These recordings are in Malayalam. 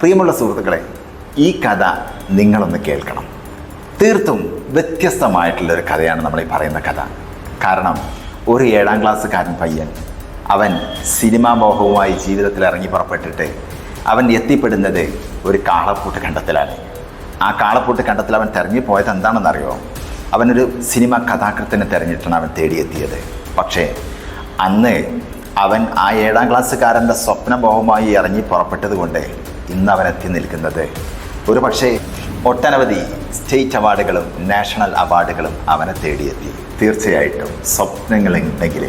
പ്രിയമുള്ള സുഹൃത്തുക്കളെ ഈ കഥ നിങ്ങളൊന്ന് കേൾക്കണം. തീർത്തും വ്യത്യസ്തമായിട്ടുള്ളൊരു കഥയാണ് നമ്മൾ ഈ പറയുന്ന കഥ. കാരണം ഒരു ഏഴാം ക്ലാസ്സുകാരൻ പയ്യൻ അവൻ സിനിമാ മോഹവുമായി ജീവിതത്തിൽ ഇറങ്ങി പുറപ്പെട്ടിട്ട് അവൻ എത്തിപ്പെടുന്നത് ഒരു കാളപ്പൂട്ട് കണ്ടത്തിലാണ്. ആ കാളപ്പൂട്ട് കണ്ടത്തിൽ അവൻ തെരഞ്ഞു പോയത് എന്താണെന്നറിയോ? അവനൊരു സിനിമ കഥാകൃത്തിനെ തിരഞ്ഞിട്ടാണ് അവൻ തേടിയെത്തിയത്. പക്ഷേ അന്ന് അവൻ ആ ഏഴാം ക്ലാസ്സുകാരന്റെ സ്വപ്നമോഹമായി ഇറങ്ങി പുറപ്പെട്ടത് കൊണ്ട് ഇന്ന് അവൻ എത്തി നിൽക്കുന്നത്. ഒരു പക്ഷേ ഒട്ടനവധി സ്റ്റേറ്റ് അവാർഡുകളും നാഷണൽ അവാർഡുകളും അവനെ തേടിയെത്തി. തീർച്ചയായിട്ടും സ്വപ്നങ്ങളുണ്ടെങ്കിൽ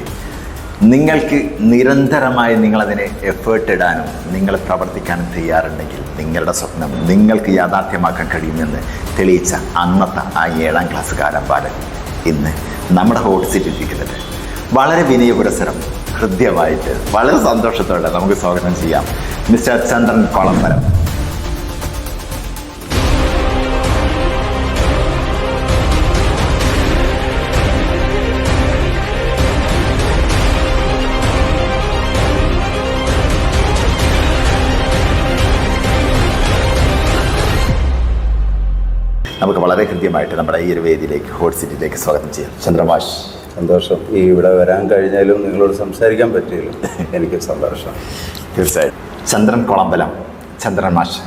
നിങ്ങൾക്ക് നിരന്തരമായി നിങ്ങളതിനെ എഫേർട്ട് ഇടാനും നിങ്ങൾ പ്രവർത്തിക്കാനും തയ്യാറുണ്ടെങ്കിൽ നിങ്ങളുടെ സ്വപ്നം നിങ്ങൾക്ക് യാഥാർത്ഥ്യമാക്കാൻ കഴിയുമെന്ന് തെളിയിച്ച അന്നത്തെ ആ ഏഴാം ക്ലാസ്സുകാരൻ ബാലൻ ഇന്ന് നമ്മുടെ ഹോട്ട് സീറ്റ് ഇരിക്കുന്നത്. വളരെ വിനയപുരസരം ഹൃദ്യമായിട്ട് വളരെ സന്തോഷത്തോടെ നമുക്ക് സ്വാഗതം ചെയ്യാം. മിസ്റ്റർ ചന്ദ്രൻ കോളംബരം. നമുക്ക് വളരെ കൃത്യമായിട്ട് നമ്മുടെ ഈ ഒരു വേദിയിലേക്ക് ഹോട്ട് സിറ്റിയിലേക്ക് സ്വാഗതം ചെയ്യാം. ചന്ദ്രമാഷ്. സന്തോഷം. ഈ ഇവിടെ വരാൻ കഴിഞ്ഞാലും നിങ്ങളോട് സംസാരിക്കാൻ പറ്റിയില്ല. എനിക്ക് സന്തോഷം. തീർച്ചയായും ചന്ദ്രൻ കുളമ്പലം. ചന്ദ്രൻ മാഷ്.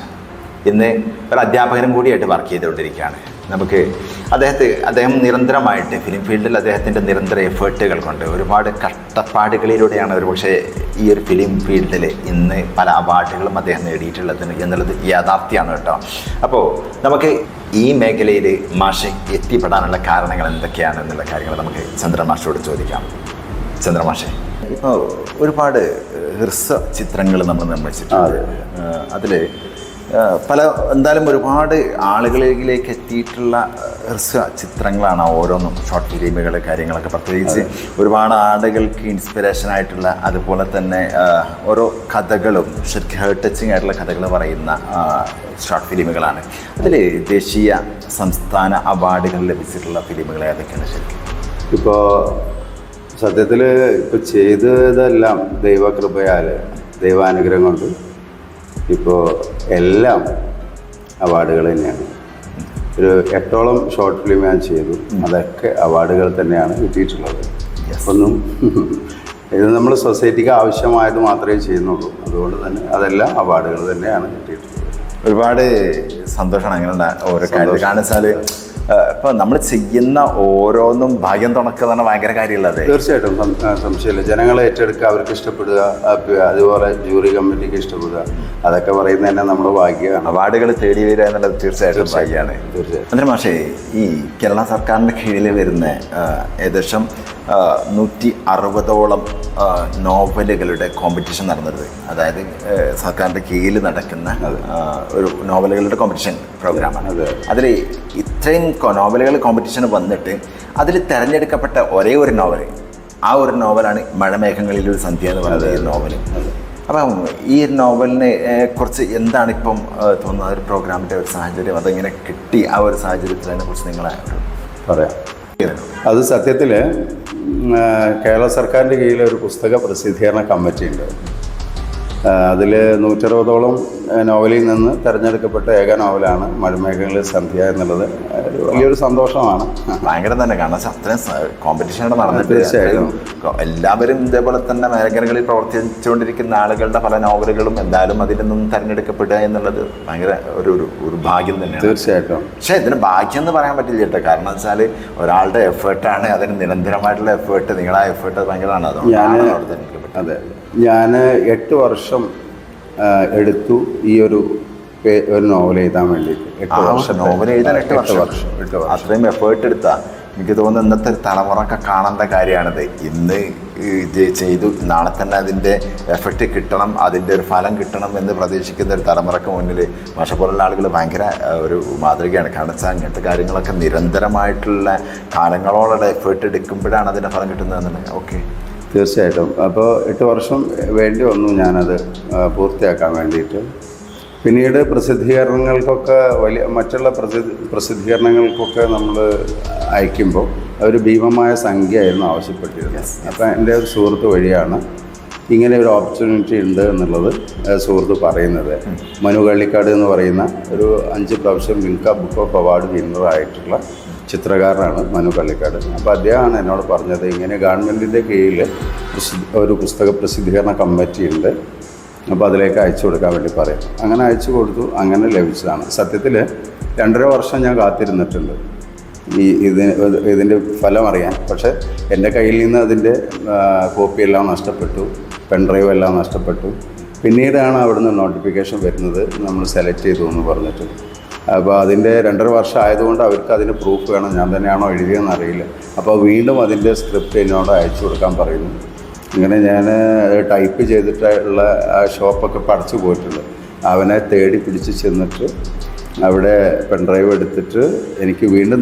ഇന്ന് ഒരു അധ്യാപകനും കൂടിയായിട്ട് വർക്ക് ചെയ്തുകൊണ്ടിരിക്കുകയാണ്. നമുക്ക് അദ്ദേഹത്തെ അദ്ദേഹം നിരന്തരമായിട്ട് ഫിലിം ഫീൽഡിൽ അദ്ദേഹത്തിന്റെ നിരന്തര എഫേർട്ടുകൾ കൊണ്ട് ഒരുപാട് കഷ്ടപ്പാടുകളിലൂടെയാണ് ഒരു പക്ഷേ ഈ ഒരു ഫിലിം ഫീൽഡിൽ ഇന്ന് പല അവാർഡുകളും അദ്ദേഹം നേടിയിട്ടുള്ളത് എന്നുള്ളത് യാഥാർത്ഥ്യമാണ് കേട്ടോ. അപ്പോൾ നമുക്ക് ഈ മേഖലയിൽ മാഷ് എത്തിപ്പെടാനുള്ള കാരണങ്ങൾ എന്തൊക്കെയാണ് എന്നുള്ള കാര്യങ്ങൾ നമുക്ക് ചന്ദ്രമാഷയോട് ചോദിക്കാം. ചന്ദ്രമാഷെ ഇപ്പോൾ ഒരുപാട് ഹ്രസ്വ ചിത്രങ്ങൾ നമ്മൾ നിർമ്മിച്ചിട്ടുണ്ട്. അതിൽ പല എന്തായാലും ഒരുപാട് ആളുകളിലേക്ക് എത്തിയിട്ടുള്ള ഹ്രസ്വ ചിത്രങ്ങളാണ് ഓരോന്നും ഷോർട്ട് ഫിലിമുകൾ കാര്യങ്ങളൊക്കെ പ്രത്യേകിച്ച് ഒരുപാട് ആളുകൾക്ക് ഇൻസ്പിറേഷൻ ആയിട്ടുള്ള അതുപോലെ തന്നെ ഓരോ കഥകളും ശരിക്കും ഹേർട്ട് ടച്ചിങ് ആയിട്ടുള്ള കഥകൾ പറയുന്ന ഷോർട്ട് ഫിലിമുകളാണ് അതിൽ ദേശീയ സംസ്ഥാന അവാർഡുകൾ ലഭിച്ചിട്ടുള്ള ഫിലിമുകൾ ഏതൊക്കെയാണ് ശരിക്കും? ഇപ്പോൾ സത്യത്തിൽ ഇപ്പോൾ ചെയ്തതെല്ലാം ദൈവകൃപയാൽ ദൈവാനുഗ്രഹം കൊണ്ട് ഇപ്പോൾ എല്ലാം അവാർഡുകൾ തന്നെയാണ്. ഒരു എട്ടോളം ഷോർട്ട് ഫിലിം ഞാൻ ചെയ്തു. അതൊക്കെ അവാർഡുകൾ തന്നെയാണ് കിട്ടിയിട്ടുള്ളത്. ഒന്നും ഇത് നമ്മൾ സൊസൈറ്റിക്ക് ആവശ്യമായത് മാത്രമേ ചെയ്യുന്നുള്ളൂ. അതുകൊണ്ട് തന്നെ അതെല്ലാം അവാർഡുകൾ തന്നെയാണ് കിട്ടിയിട്ടുള്ളത്. ഒരുപാട് സന്തോഷമാണ് അങ്ങനെയുള്ള ഓരോ കാര്യം കാരണം വെച്ചാൽ ഇപ്പൊ നമ്മൾ ചെയ്യുന്ന ഓരോന്നും ഭാഗ്യം പറഞ്ഞാൽ ഭയങ്കര കാര്യമുള്ളത്. തീർച്ചയായിട്ടും. സംശയമില്ല. ജനങ്ങളെ ഏറ്റെടുക്കുക അവർക്ക് ഇഷ്ടപ്പെടുക അതുപോലെ ജൂറി കമ്മിറ്റിക്ക് ഇഷ്ടപ്പെടുക. അതൊക്കെ പറയുന്നത് തന്നെ നമ്മുടെ ഭാഗ്യമാണ്. അവാർഡുകൾ തേടി വരിക എന്നുള്ളത് തീർച്ചയായിട്ടും ഭാഗ്യമാണ്. തീർച്ചയായിട്ടും. അതിന് പക്ഷേ ഈ കേരള സർക്കാരിന്റെ കീഴിൽ വരുന്ന ഏകദേശം നൂറ്റി അറുപതോളം നോവലുകളുടെ കോമ്പറ്റീഷൻ നടന്നത്. അതായത് സർക്കാരിന്റെ കീഴിൽ നടക്കുന്ന ഒരു നോവലുകളുടെ കോമ്പറ്റീഷൻ പ്രോഗ്രാമാണ് അതെ. അതിൽ ഇത്രയും നോവലുകൾ കോമ്പറ്റീഷന് വന്നിട്ട് അതിൽ തിരഞ്ഞെടുക്കപ്പെട്ട ഒരേ ഒരു നോവൽ ആ ഒരു നോവലാണ് മഴമേഘങ്ങളിൽ ഒരു സന്ധ്യ എന്ന് പറയുന്ന ഈ നോവൽ അപ്പം ഈ നോവലിനെ കുറിച്ച് എന്താണ് ഇപ്പം തോന്നുന്നത്? ഒരു പ്രോഗ്രാമിന്റെ ഒരു സാഹചര്യം അതെങ്ങനെ കിട്ടി ആ ഒരു സാഹചര്യത്തിനെ കുറിച്ച് നിങ്ങളെ പറയാം. അത് സത്യത്തിൽ കേരള സർക്കാരിന്റെ കീഴിൽ ഒരു പുസ്തക പ്രസിദ്ധീകരണ കമ്മിറ്റി ഉണ്ട് അതിൽ നൂറ്ററുപതോളം നോവലിൽ നിന്ന് തിരഞ്ഞെടുക്കപ്പെട്ട ഏക നോവലാണ് മഴമേഘങ്ങളിൽ സന്ധ്യ എന്നുള്ളത്. വലിയൊരു സന്തോഷമാണ്. ഭയങ്കര തന്നെ കാരണം അത്രയും കോമ്പറ്റീഷൻ നടന്നിട്ട് തീർച്ചയായും. അത്രയും എല്ലാവരും ഇതേപോലെ തന്നെ മേഖലകളിൽ പ്രവർത്തിച്ചുകൊണ്ടിരിക്കുന്ന ആളുകളുടെ പല നോവലുകളും എന്തായാലും അതിൽ നിന്നും തിരഞ്ഞെടുക്കപ്പെടുക എന്നുള്ളത് ഭയങ്കര ഒരു ഒരു ഒരു ഭാഗ്യം തന്നെയാണ്. തീർച്ചയായിട്ടും. പക്ഷേ ഇതിന് ഭാഗ്യം എന്ന് പറയാൻ പറ്റില്ല കേട്ടോ. കാരണം വെച്ചാൽ ഒരാളുടെ എഫേർട്ടാണ് അതിന് നിരന്തരമായിട്ടുള്ള എഫേർട്ട് നിങ്ങളുടെ എഫേർട്ട് ഭയങ്കരമാണ്. അതുകൊണ്ടാണ് അതെ. ഞാൻ എട്ട് വർഷം എടുത്തു ഈ ഒരു ഒരു നോവൽ എഴുതാൻ വേണ്ടിയിട്ട്. എട്ട് വർഷം. നോവൽ എഴുതാൻ എട്ട് വർഷം. എട്ട് വർഷം. അത്രയും എഫേർട്ട് എടുത്താ. എനിക്ക് തോന്നുന്നു ഇന്നത്തെ ഒരു തലമുറക്കെ കാണേണ്ട കാര്യമാണിത് ഇന്ന് ഇത് ചെയ്തു നാളെ തന്നെ അതിന്റെ എഫക്റ്റ് കിട്ടണം അതിന്റെ ഒരു ഫലം കിട്ടണം എന്ന് പ്രതീക്ഷിക്കുന്ന ഒരു തലമുറയ്ക്ക് മുന്നിൽ മാഷ പോലുള്ള ആളുകൾ ഭയങ്കര ഒരു മാതൃകയാണ്. കാരണം വെച്ചാൽ അങ്ങനത്തെ കാര്യങ്ങളൊക്കെ നിരന്തരമായിട്ടുള്ള കാലങ്ങളോടെ എഫേർട്ട് എടുക്കുമ്പോഴാണ് അതിന്റെ ഫലം കിട്ടുന്നതെന്നുണ്ടെങ്കിൽ. ഓക്കെ തീർച്ചയായിട്ടും. അപ്പോൾ എട്ട് വർഷം വേണ്ടി വന്നു ഞാനത് പൂർത്തിയാക്കാൻ വേണ്ടിയിട്ട്. പിന്നീട് പ്രസിദ്ധീകരണങ്ങൾക്കൊക്കെ വലിയ മറ്റുള്ള പ്രസിദ്ധ പ്രസിദ്ധീകരണങ്ങൾക്കൊക്കെ നമ്മൾ അയക്കുമ്പോൾ അവർ ഭീമമായ സംഖ്യയായിരുന്നു ആവശ്യപ്പെട്ടിരുന്നത്. അപ്പം എന്റെ ഒരു സുഹൃത്ത് വഴിയാണ് ഇങ്ങനെ ഒരു ഓപ്പർച്യൂണിറ്റി ഉണ്ട് എന്നുള്ളത് സുഹൃത്ത് പറയുന്നത്. മനു കള്ളിക്കാട് എന്ന് പറയുന്ന ഒരു അഞ്ച് പ്രാവശ്യം മിൽക്ക ബുക്ക് ഓഫ് അവാർഡ് വിന്നറായിട്ടുള്ള ചിത്രകാരനാണ് മനു കള്ളിക്കാട്. അപ്പോൾ അദ്ദേഹമാണ് എന്നോട് പറഞ്ഞത് ഇങ്ങനെ ഗവൺമെന്റിന്റെ കീഴിൽ ഒരു പുസ്തക പ്രസിദ്ധീകരണ കമ്മിറ്റി ഉണ്ട്. അപ്പോൾ അതിലേക്ക് അയച്ചു കൊടുക്കാൻ വേണ്ടി പറയും. അങ്ങനെ അയച്ചു കൊടുത്തു അങ്ങനെ ലഭിച്ചതാണ്. സത്യത്തിൽ രണ്ടര വർഷം ഞാൻ കാത്തിരുന്നിട്ടുണ്ട്. ഈ ഇതിന് ഇതിന്റെ ഫലം അറിയാൻ. പക്ഷേ എന്റെ കയ്യിൽ നിന്ന് അതിന്റെ കോപ്പിയെല്ലാം നഷ്ടപ്പെട്ടു പെൺഡ്രൈവ് എല്ലാം നഷ്ടപ്പെട്ടു. പിന്നീടാണ് അവിടുന്ന് നോട്ടിഫിക്കേഷൻ വരുന്നത് നമ്മൾ സെലക്ട് ചെയ്തു എന്ന് പറഞ്ഞിട്ട്. അപ്പോൾ അതിന്റെ രണ്ടര വർഷം ആയതുകൊണ്ട് അവർക്ക് അതിന് പ്രൂഫ് വേണം. ഞാൻ തന്നെയാണോ എഴുതിയതെന്ന് അറിയില്ല. അപ്പോൾ വീണ്ടും അതിന്റെ സ്ക്രിപ്റ്റ് എന്നോട് അയച്ചു കൊടുക്കാൻ പറയുന്നു. ഇങ്ങനെ ഞാൻ ടൈപ്പ് ചെയ്തിട്ടുള്ള ആ ഷോപ്പൊക്കെ പടച്ചു പോയിട്ടുണ്ട്. അവനെ തേടി പിടിച്ച് ചെന്നിട്ട് അവിടെ പെൺഡ്രൈവ് എടുത്തിട്ട് എനിക്ക് വീണ്ടും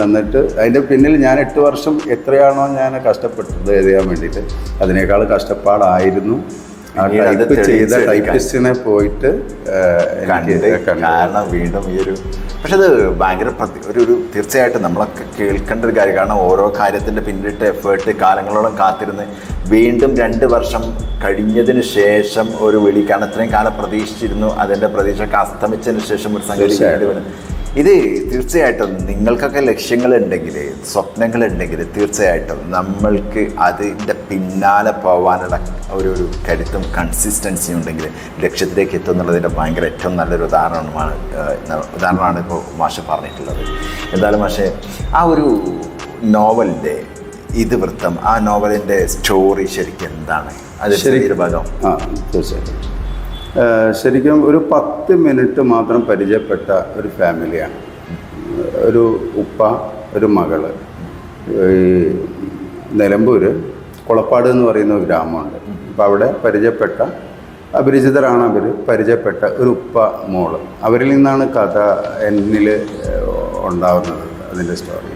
തന്നിട്ട് അതിന്റെ പിന്നിൽ ഞാൻ എട്ട് വർഷം എത്രയാണോ ഞാൻ കഷ്ടപ്പെട്ടത് എഴുതാൻ വേണ്ടിയിട്ട് അതിനേക്കാൾ കഷ്ടപ്പാടായിരുന്നു. ടൈപ്പ് ചെയ്ത ടൈപ്പിസ്റ്റിനെ പോയിട്ട് കാരണം വീണ്ടും ഈ ഒരു പക്ഷെ അത് ഭയങ്കര ഒരു ഒരു തീർച്ചയായിട്ടും നമ്മളൊക്കെ കേൾക്കേണ്ട ഒരു കാര്യം കാരണം ഓരോ കാര്യത്തിന്റെ പിന്നിട്ട് എഫേർട്ട് കാലങ്ങളോളം കാത്തിരുന്ന് വീണ്ടും രണ്ട് വർഷം കഴിഞ്ഞതിന് ശേഷം ഒരു വിളി കാരണം ഇത്രയും കാലം പ്രതീക്ഷിച്ചിരുന്നു അതിന്റെ പ്രതീക്ഷയൊക്കെ അസ്തമിച്ചതിന് ശേഷം ഒരു. വന്നു. ഇത് തീർച്ചയായിട്ടും നിങ്ങൾക്കൊക്കെ ലക്ഷ്യങ്ങളുണ്ടെങ്കിൽ സ്വപ്നങ്ങളുണ്ടെങ്കിൽ തീർച്ചയായിട്ടും നമ്മൾക്ക് അതിന്റെ പിന്നാലെ പോകാനുള്ള ഒരു ഒരു കരുത്തും കൺസിസ്റ്റൻസിയും ഉണ്ടെങ്കിൽ ലക്ഷ്യത്തിലേക്ക് എത്തും എന്നുള്ളതിന്റെ ഭയങ്കര ഏറ്റവും നല്ലൊരു ഉദാഹരണമാണ് ഉദാഹരണമാണ് ഇപ്പോൾ മാഷ പറഞ്ഞിട്ടുള്ളത്. എന്തായാലും മാഷെ ആ ഒരു നോവലിന്റെ ഇതിവൃത്തം ആ നോവലിന്റെ സ്റ്റോറി ശരിക്കും എന്താണ്? അത് ശരിക്കും ഭാഗം. ആ തീർച്ചയായിട്ടും. ശരിക്കും ഒരു പത്ത് മിനിറ്റ് മാത്രം പരിചയപ്പെട്ട ഒരു ഫാമിലിയാണ്. ഒരു ഉപ്പ ഒരു മകൾ. ഈ നിലമ്പൂർ കുളപ്പാട് എന്ന് പറയുന്ന ഒരു ഗ്രാമമുണ്ട്. അപ്പോൾ അവിടെ പരിചയപ്പെട്ട അപരിചിതരാണ് അവർ പരിചയപ്പെട്ട ഒരു ഉപ്പ മോൾ. അവരിൽ നിന്നാണ് കഥ എന്നിൽ ഉണ്ടാവുന്നത് അതിന്റെ സ്റ്റോറി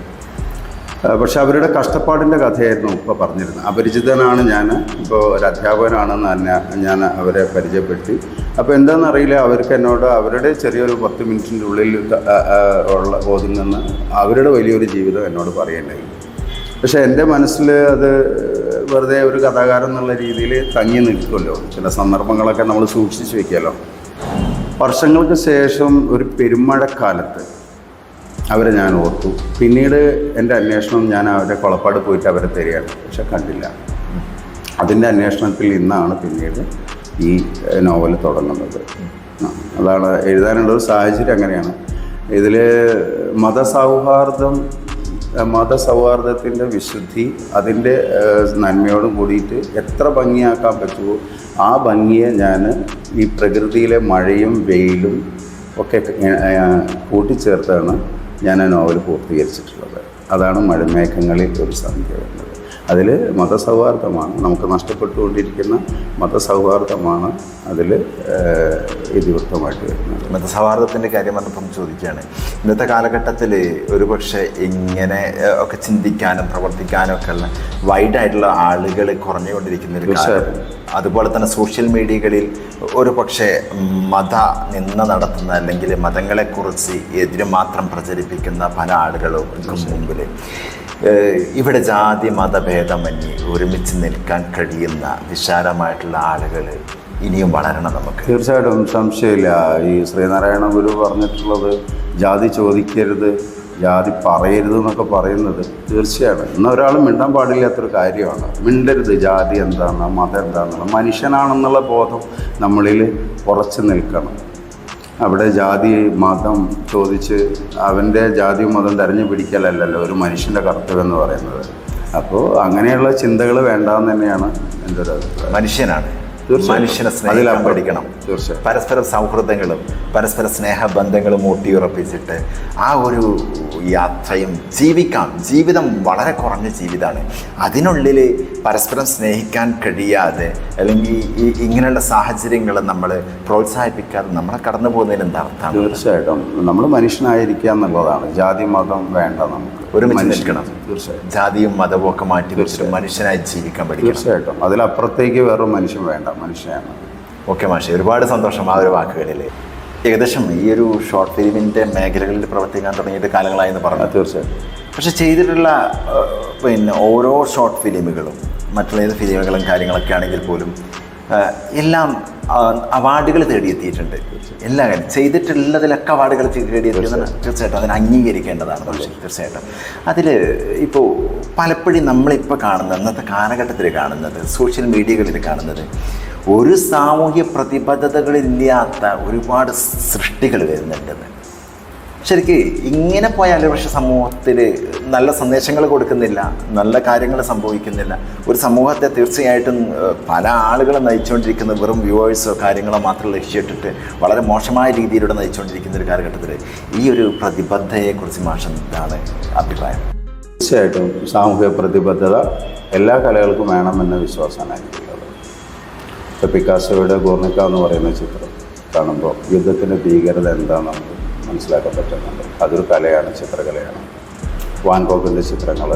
പക്ഷെ അവരുടെ കഷ്ടപ്പാടിന്റെ കഥയായിരുന്നു ഉപ്പ പറഞ്ഞിരുന്നത്. അപരിചിതനാണ് ഞാൻ ഇപ്പോൾ ഒരു അധ്യാപകനാണെന്ന് തന്നെ ഞാൻ അവരെ പരിചയപ്പെടുത്തി. അപ്പോൾ എന്താണെന്നറിയില്ല അവർക്ക് എന്നോട് അവരുടെ ചെറിയൊരു പത്ത് മിനിറ്റിന്റെ ഉള്ളിൽ ഉള്ള നിന്ന് അവരുടെ വലിയൊരു ജീവിതം എന്നോട് പറയേണ്ടി പക്ഷേ എന്റെ മനസ്സിൽ അത് വെറുതെ ഒരു കഥാകാരൻ എന്നുള്ള രീതിയിൽ തങ്ങി നിൽക്കുമല്ലോ. ചില സന്ദർഭങ്ങളൊക്കെ നമ്മൾ സൂക്ഷിച്ചു വെക്കുമല്ലോ. വർഷങ്ങൾക്ക് ശേഷം ഒരു പെരുമഴക്കാലത്ത് അവരെ ഞാൻ ഓർത്തു. പിന്നീട് എന്റെ അന്വേഷണം ഞാൻ അവരെ കുളപ്പാട് പോയിട്ട് അവരെ തരികയാണ്. പക്ഷെ കണ്ടില്ല. അതിന്റെ അന്വേഷണത്തിൽ ഇന്നാണ് പിന്നീട് ഈ നോവൽ തുടങ്ങുന്നത്. അതാണ് എഴുതാനുള്ള ഒരു സാഹചര്യം അങ്ങനെയാണ്. ഇതിൽ മതസൗഹാർദ്ദം മതസൗഹാർദ്ദത്തിന്റെ വിശുദ്ധി അതിന്റെ നന്മയോട് കൂടിയിട്ട് എത്ര ഭംഗിയാക്കാൻ പറ്റുമോ ആ ഭംഗിയെ ഞാൻ ഈ പ്രകൃതിയിലെ മഴയും വെയിലും ഒക്കെ കൂട്ടിച്ചേർത്താണ് ഞാൻ ആ നോവൽ പൂർത്തീകരിച്ചിട്ടുള്ളത്. അതാണ് മഴമേഘങ്ങളിൽ ഒരു സന്ധ്യ അതിൽ മതസൗഹാർദ്ദമാണ്. നമുക്ക് നഷ്ടപ്പെട്ടുകൊണ്ടിരിക്കുന്ന മതസൗഹാർദ്ദമാണ് അതിൽ ഇതിവൃത്തമായിട്ട് വരുന്നത്. മതസൗഹാർദ്ദത്തിന്റെ കാര്യം വന്നപ്പം ചോദിക്കുകയാണ്. ഇന്നത്തെ കാലഘട്ടത്തിൽ ഒരുപക്ഷെ ഇങ്ങനെ ഒക്കെ ചിന്തിക്കാനും പ്രവർത്തിക്കാനും ഒക്കെ ഉള്ള വൈഡായിട്ടുള്ള ആളുകൾ കുറഞ്ഞുകൊണ്ടിരിക്കുന്ന ഒരു കാലം. അതുപോലെ തന്നെ സോഷ്യൽ മീഡിയകളിൽ ഒരു പക്ഷേ മത നിന്ന് നടത്തുന്ന അല്ലെങ്കിൽ മതങ്ങളെക്കുറിച്ച് എതിര് മാത്രം പ്രചരിപ്പിക്കുന്ന പല ആളുകളും മുമ്പിൽ ഇവിടെ ജാതി മതഭേദമന്യേ ഒരുമിച്ച് നിൽക്കാൻ കഴിയുന്ന വിശാലമായിട്ടുള്ള ആളുകൾ ഇനിയും വളരണം നമുക്ക്. തീർച്ചയായിട്ടും സംശയമില്ല. ഈ ശ്രീനാരായണ ഗുരു പറഞ്ഞിട്ടുള്ളത് ജാതി ചോദിക്കരുത് ജാതി പറയരുത് എന്നൊക്കെ പറയുന്നത് തീർച്ചയാണ് ഇന്ന് ഒരാൾ മിണ്ടാൻ പാടില്ലാത്തൊരു കാര്യമാണ്. മിണ്ടരുത് ജാതി എന്താണ് മതം എന്താണെന്നുള്ള മനുഷ്യനാണെന്നുള്ള ബോധം നമ്മളിൽ ഉറച്ചു നിൽക്കണം. അവിടെ ജാതി മതം ചോദിച്ച് അവന്റെ ജാതിയും മതം തെരഞ്ഞു പിടിക്കലല്ലല്ലോ ഒരു മനുഷ്യന്റെ കർത്തവ്യം എന്ന് പറയുന്നത്. അപ്പോൾ അങ്ങനെയുള്ള ചിന്തകൾ വേണ്ടാന്ന് തന്നെയാണ് എന്റെ ഒരു അഭിപ്രായം. മനുഷ്യനാണ്. മനുഷ്യനെ സ്നേഹിക്കാൻ പഠിക്കണം തീർച്ചയായും. പരസ്പര സൗഹൃദങ്ങളും പരസ്പര സ്നേഹബന്ധങ്ങളും ഊട്ടിയുറപ്പിച്ചിട്ട് ആ ഒരു യാത്രയും ജീവിക്കാം. ജീവിതം വളരെ കുറഞ്ഞ ജീവിതമാണ് അതിനുള്ളിൽ പരസ്പരം സ്നേഹിക്കാൻ കഴിയാതെ അല്ലെങ്കിൽ ഈ ഇങ്ങനെയുള്ള സാഹചര്യങ്ങൾ നമ്മൾ പ്രോത്സാഹിപ്പിക്കാതെ നമ്മളെ കടന്നു പോകുന്നതിന് എന്താ അർത്ഥം? തീർച്ചയായിട്ടും. നമ്മൾ മനുഷ്യനായിരിക്കുക എന്നുള്ളതാണ്. ജാതി മതം വേണ്ട നമുക്ക്. ഒരു മനുഷ്യനിക്കണം തീർച്ചയായും ജാതിയും മതവും ഒക്കെ മാറ്റി വെച്ചിട്ട് മനുഷ്യനായി ജീവിക്കാൻ പഠിക്കണം. തീർച്ചയായിട്ടും. അതിലപ്പുറത്തേക്ക് വേറൊരു മനുഷ്യൻ വേണ്ട. മനുഷ്യനാണ്. ഓക്കെ മാഷെ ഒരുപാട് സന്തോഷം ആ ഒരു വാക്കുകളിൽ. ഏകദേശം ഈ ഒരു ഷോർട്ട് ഫിലിമിന്റെ മേഖലകളിൽ പ്രവർത്തിക്കാൻ തുടങ്ങിയിട്ട് കാലങ്ങളായെന്ന് പറഞ്ഞു. തീർച്ചയായിട്ടും. പക്ഷെ ചെയ്തിട്ടുള്ള പിന്നെ ഓരോ ഷോർട്ട് ഫിലിമുകളും മറ്റുള്ള ഏത് ഫിലിമുകളും കാര്യങ്ങളൊക്കെ ആണെങ്കിൽ പോലും എല്ലാം അവാർഡുകൾ തേടിയെത്തിയിട്ടുണ്ട്. എല്ലാ കാര്യം ചെയ്തിട്ടുള്ളതിലൊക്കെ അവാർഡുകൾ തേടിയെത്തിയെന്ന് തീർച്ചയായിട്ടും അതിനെ അംഗീകരിക്കേണ്ടതാണ്. പക്ഷേ തീർച്ചയായിട്ടും. അതിൽ ഇപ്പോൾ പലപ്പോഴും നമ്മളിപ്പോൾ കാണുന്നത് ഇന്നത്തെ കാലഘട്ടത്തിൽ കാണുന്നത് സോഷ്യൽ മീഡിയകളിൽ കാണുന്നത് ഒരു സാമൂഹ്യ പ്രതിബദ്ധതകളില്ലാത്ത ഒരുപാട് സൃഷ്ടികൾ വരുന്നുണ്ടെന്ന് ശരിക്ക് ഇങ്ങനെ പോയാൽ പക്ഷെ സമൂഹത്തിൽ നല്ല സന്ദേശങ്ങൾ കൊടുക്കുന്നില്ല നല്ല കാര്യങ്ങൾ സംഭവിക്കുന്നില്ല. ഒരു സമൂഹത്തെ തീർച്ചയായിട്ടും പല ആളുകളും നയിച്ചുകൊണ്ടിരിക്കുന്ന വെറും വ്യൂവേഴ്സോ കാര്യങ്ങളോ മാത്രം ലക്ഷ്യമിട്ടിട്ട് വളരെ മോശമായ രീതിയിലൂടെ നയിച്ചുകൊണ്ടിരിക്കുന്ന ഒരു കാലഘട്ടത്തിൽ ഈ ഒരു പ്രതിബദ്ധതയെക്കുറിച്ച് മാഷം എന്താണ് അഭിപ്രായം? തീർച്ചയായിട്ടും സാമൂഹിക പ്രതിബദ്ധത എല്ലാ കലകൾക്കും വേണമെന്ന വിശ്വാസമാണ് എനിക്കുള്ളത്. ഇപ്പോൾ പിക്കാസോയുടെ ഗോർണിക്ക എന്ന് പറയുന്ന ചിത്രം കാണുമ്പോൾ യുദ്ധത്തിന്റെ ഭീകരത എന്താണെന്ന് നമുക്ക് മനസ്സിലാക്കാൻ പറ്റുന്നുണ്ട്. അതൊരു കലയാണ് ചിത്രകലയാണ്. വാൻകോക്കിന്റെ ചിത്രങ്ങൾ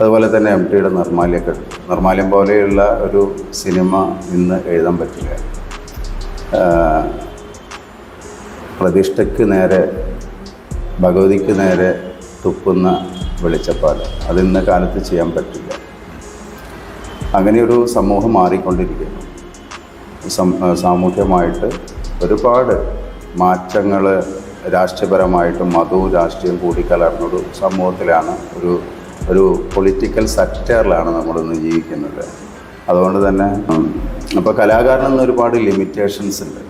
അതുപോലെ തന്നെ എം ടിയുടെ നിർമാല്യക്കൾ നിർമാല്യം പോലെയുള്ള ഒരു സിനിമ ഇന്ന് എഴുതാൻ പറ്റില്ല. പ്രതിഷ്ഠയ്ക്ക് നേരെ ഭഗവതിക്ക് നേരെ തുപ്പുന്ന വെളിച്ചപ്പാട്. അതിന്ന് കാലത്ത് ചെയ്യാൻ പറ്റില്ല. അങ്ങനെയൊരു സമൂഹം മാറിക്കൊണ്ടിരിക്കുന്നു. സാമൂഹ്യമായിട്ട് ഒരുപാട് മാറ്റങ്ങൾ രാഷ്ട്രീയപരമായിട്ടും മതവും രാഷ്ട്രീയം കൂടിക്കലർന്നൊരു സമൂഹത്തിലാണ് ഒരു ഒരു പൊളിറ്റിക്കൽ സെക്ടറിലാണ് നമ്മളിന്ന് ജീവിക്കുന്നത്. അതുകൊണ്ട് തന്നെ അപ്പോൾ കലാകാരനെന്ന് ഒരുപാട് ലിമിറ്റേഷൻസ് ഉണ്ട്.